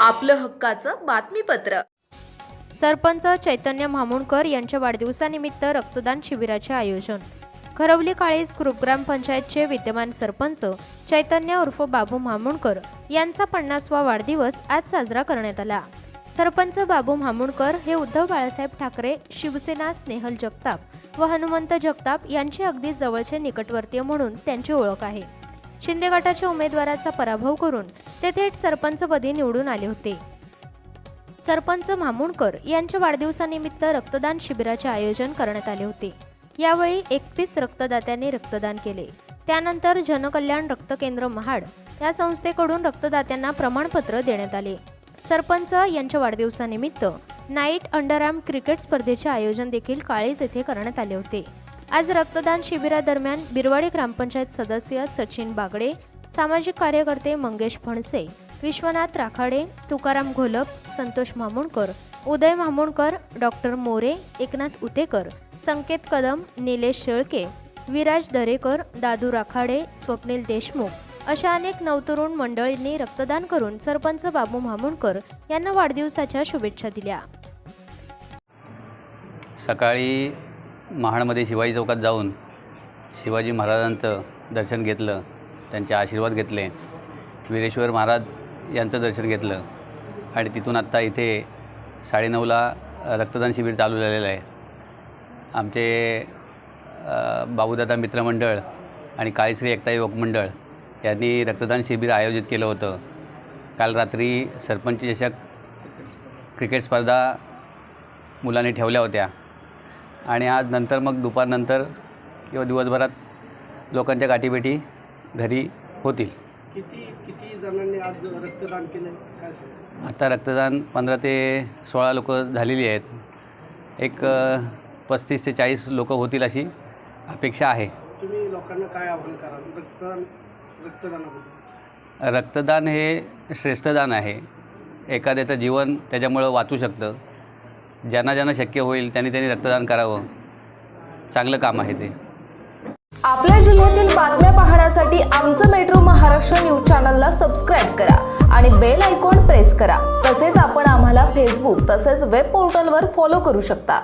आपलं हक्काचं बातमीपत्र. सरपंच चैतन्य म्हामुणकर यांच्या वाढदिवसानिमित्त रक्तदान शिबिराचे आयोजन. खरवली काळीज ग्रुप ग्रामपंचायतचे विद्यमान सरपंच चैतन्य उर्फ बाबू म्हामुणकर यांचा पन्नासवा वाढदिवस आज साजरा करण्यात आला. सरपंच बाबू म्हामुणकर हे उद्धव बाळासाहेब ठाकरे शिवसेना स्नेहल जगताप व हनुमंत जगताप यांचे अगदी जवळचे निकटवर्तीय म्हणून त्यांची ओळख आहे. शिंदे गटाच्या उमेदवाराचा पराभव करून ते थेट सरपंचपदी निवडून आले होते. सरपंच मामुणकर यांच्या वाढदिवसानिमित्त रक्तदान शिबिराचे आयोजन करण्यात आले होते. यावेळी एकवीस रक्तदात्यांनी रक्तदान केले. त्यानंतर जनकल्याण रक्त केंद्र महाड या संस्थेकडून रक्तदात्यांना प्रमाणपत्र देण्यात आले. सरपंच यांच्या वाढदिवसानिमित्त नाईट अंडरआर्म क्रिकेट स्पर्धेचे आयोजन देखील काळेज येथे करण्यात आले होते. आज रक्तदान शिबिरादरम्यान बिरवाडी ग्रामपंचायत सदस्य सचिन बागडे सामाजिक कार्यकर्ते मंगेश फणसे विश्वनाथ राखाडे तुकाराम घोलप संतोष मामुणकर उदय मामुणकर डॉक्टर मोरे एकनाथ उतेकर संकेत कदम निलेश शेळके विराज दरेकर दादू राखाडे स्वप्नील देशमुख अशा अनेक नवतरुण मंडळींनी रक्तदान करून सरपंच बाबू मामुणकर यांना वाढदिवसाच्या शुभेच्छा दिल्या. सकाळी महाडमध्ये शिवाजी चौकात जाऊन शिवाजी महाराजांचं दर्शन घेतलं त्यांचे आशीर्वाद घेतले वीरेश्वर महाराज यांचं दर्शन घेतलं आणि तिथून आत्ता इथे साडेनऊला रक्तदान शिबिर चालू झालेलं आहे. आमचे बाबूदादा मित्रमंडळ आणि काळीश्री एकता युवक मंडळ यांनी रक्तदान शिबिर आयोजित केलं होतं. काल रात्री सरपंच चषक क्रिकेट स्पर्धा मुलांनी ठेवल्या होत्या. आणि आज नंतर मग दुपारनंतर किंवा दिवसभरात लोकांच्या गाठीभेटी घरी होतील. किती किती जणांनी आज रक्तदान केलं काय आता रक्तदान पंधरा ते सोळा लोक झालेली आहेत. एक पस्तीस ते चाळीस लोक होतील अशी अपेक्षा आहे. तुम्ही लोकांना काय आव्हान कराल? रक्तदान रक्तदानाबद्दल. रक्तदान हे श्रेष्ठदान आहे. एखाद्याचं जीवन त्याच्यामुळं वाचू शकतं. ज्यांना ज्यांना शक्य होईल त्यांनी त्यांनी रक्तदान करावं. चांगलं काम आहे ते. आपल्या जिल्ह्यातील बातम्या पाहण्यासाठी आमचं मेट्रो महाराष्ट्र न्यूज चॅनलला सबस्क्राईब करा आणि बेल आयकॉन प्रेस करा. तसेच आपण आम्हाला फेसबुक तसेच वेब पोर्टलवर फॉलो करू शकता.